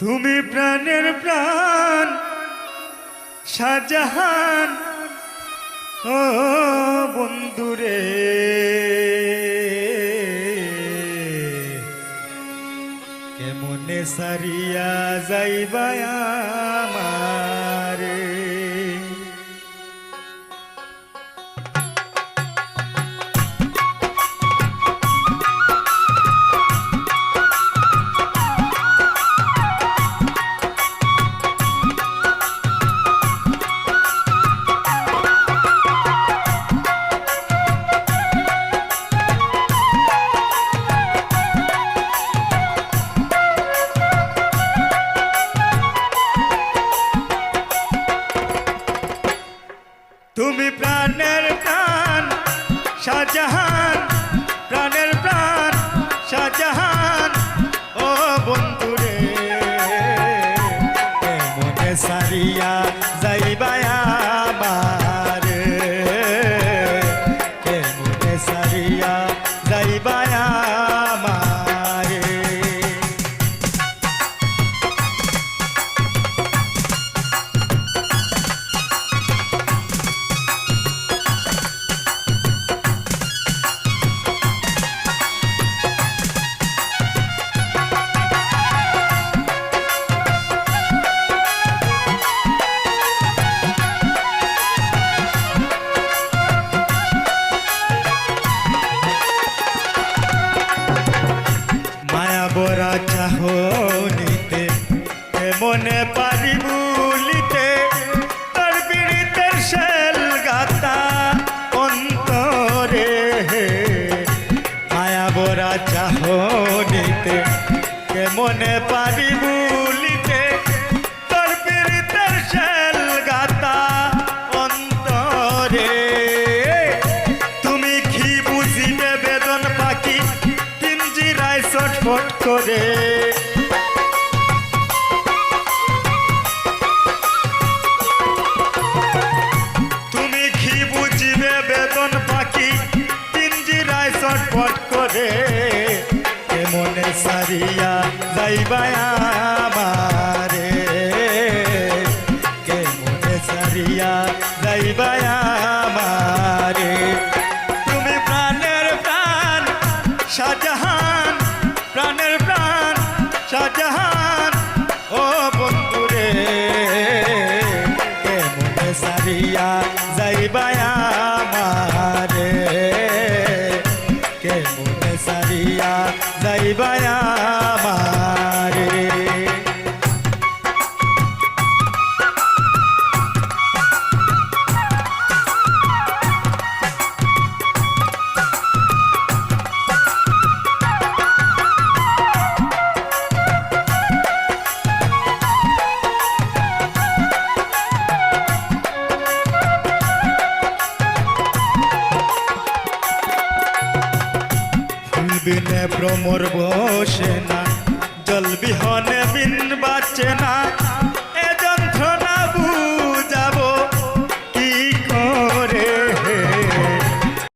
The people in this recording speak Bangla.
তুমি প্রাণের প্রাণ শাহজাহান ও বন্ধুরে। কেমনে সারিয়া যাইবায়া আমারে? শাহজাহান প্রাণের প্রাণ শাহজাহান। ও বন্ধুরে মনে সারিয়া যাইবাই আমার মনে মনে পারি ভুলিতে তোর বিড়িতের শেল গাতা অন্তরে। মায়া বরা চাহনিতে মনে পারি ভুলিতে তোর বিড়িতের শেল গাতা অন্তরে। তুমি কি বুঝিবে বেদন পাখি পিঞ্জিরায় ছটফট করে? ছটফট করে কেমনে সারিয়া যাইবাই আমারে? কেমনে সারিয়া যাইবাই আমারে? তুমি প্রাণের প্রাণ, শাহজাহান, প্রাণের প্রাণ, শাহজাহান। ও বন্ধুরে কেমনে সারিয়া সারিয়া যাইবাই আমারে বিনে ভ্রমর বসে না। জল বিহনে বিন বাঁচে না।